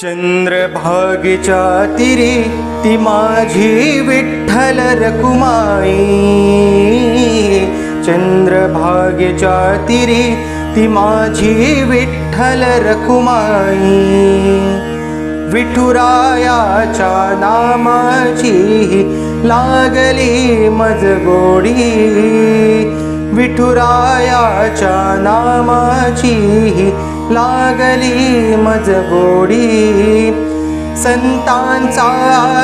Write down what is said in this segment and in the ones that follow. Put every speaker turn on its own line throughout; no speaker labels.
चंद्रभागेच्या तिरी ती माझी विठ्ठल रकुमाई चंद्रभागेच्या तिरी ती माझी विठ्ठल रकुमाई विठुरायाच्या नामाची लागली मज गोडी. विठुरायाच्या नामाची लागली मज गोडी. संतांचा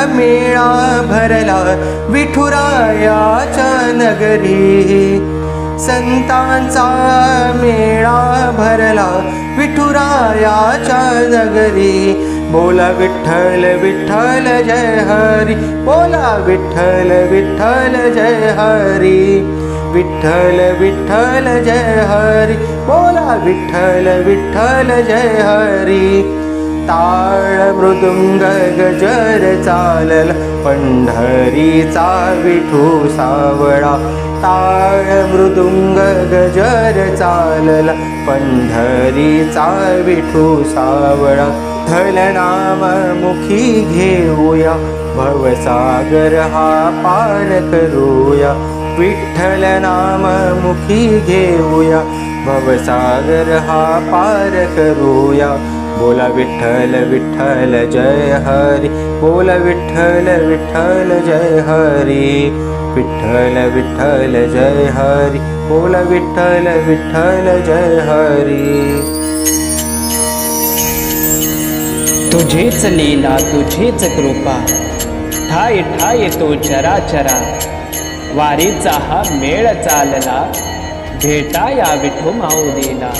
मेळा भरला विठुरायाच्या नगरी. संतांचा मेळा भरला विठुरायाच्या नगरी. बोला विठ्ठल विठ्ठल जय हरी. बोला विठ्ठल विठ्ठल जय हरी. विठ्ठल विठ्ठल जय हरी. बोला विठ्ठल विठ्ठल जय हरी. ताळ मृदुंग गजर चालल. पंढरीचा विठू सावळा. ताळ मृदुंग गजर चालल. पंढरीचा विठू सावळा. धलनाम मुखी घेऊया. भवसागर हा पान करूया. विठ्ठल नाम मुखी घेऊया भवसागर हा पार करूया. बोला विठ्ठल विठ्ठल जय हरी बोला विठ्ठल विठ्ठल जय हरी. विठ्ठल विठ्ठल जय हरी बोला विठ्ठल विठ्ठल जय हरी.
तुझेच लीला तुझेच कृपा ठाय ठाय तो चरा चरा वारीचा हा मेळ चालला. भेटा या विठो माऊलीला.